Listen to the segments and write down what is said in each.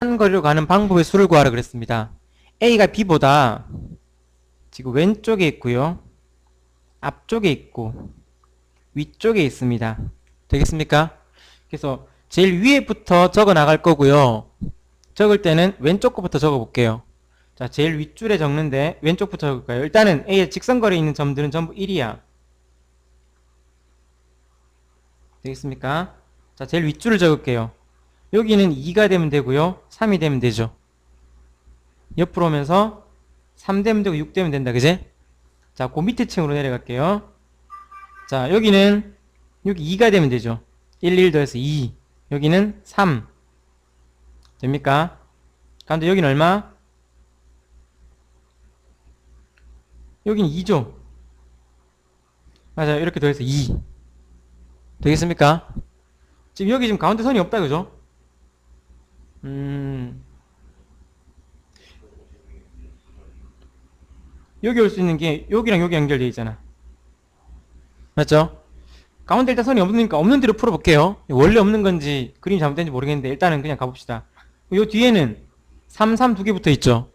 한 거리로 가는 방법의 수를 구하라 그랬습니다. A가 B보다 지금 왼쪽에 있고요. 앞쪽에 있고 위쪽에 있습니다. 되겠습니까? 그래서 제일 위에부터 적어 나갈 거고요. 적을 때는 왼쪽 거부터 적어 볼게요. 자, 제일 윗줄에 적는데 왼쪽부터 적을까요? 일단은 A의 직선거리에 있는 점들은 전부 1이야. 되겠습니까? 자, 제일 윗줄을 적을게요. 여기는 2가 되면 되고요. 3이 되면 되죠. 옆으로 오면서 3 되면 되고 6 되면 된다. 그제? 자, 그 밑에 층으로 내려갈게요. 자, 여기는 여기 2가 되면 되죠. 1, 1 더해서 2. 여기는 3. 됩니까? 가운데 여기는 얼마? 여기는 2죠. 맞아요. 이렇게 더해서 2. 되겠습니까? 지금 여기 지금 가운데 선이 없다. 그죠? 음. 여기 올 수 있는 게 여기랑 여기 연결되어 있잖아. 맞죠? 가운데 일단 선이 없으니까 없는 대로 풀어볼게요. 원래 없는 건지 그림이 잘못된지 모르겠는데 일단은 그냥 가봅시다. 요 뒤에는 3, 3 두 개 붙어 있죠.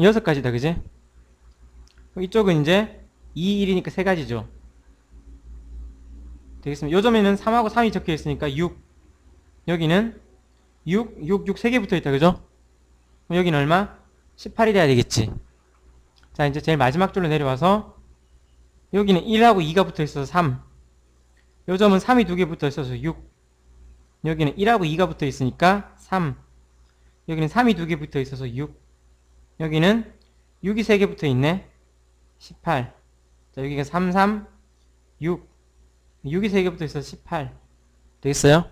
여섯 가지다, 그지? 이쪽은 이제 2, 1이니까 세 가지죠. 되겠습니다. 요 점에는 3하고 3이 적혀 있으니까 6. 여기는 6, 6, 6세개 붙어 있다, 그죠? 그럼 여기는 얼마? 18이 돼야 되겠지. 자, 이제 제일 마지막 줄로 내려와서 여기는 1하고 2가 붙어 있어서 3. 요 점은 3이 두 개 붙어 있어서 6. 여기는 1하고 2가 붙어 있으니까 3. 여기는 3이 두 개 붙어 있어서 6. 여기는 6이 세개 붙어 있네. 18. 자, 여기가 3, 3, 6. 6이 세개 붙어 있어서 18. 되겠어요?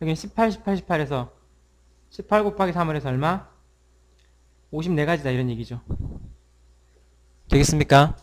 여기는 18, 18, 18에서 18 곱하기 3을 해서 얼마? 54가지다 이런 얘기죠. 되겠습니까?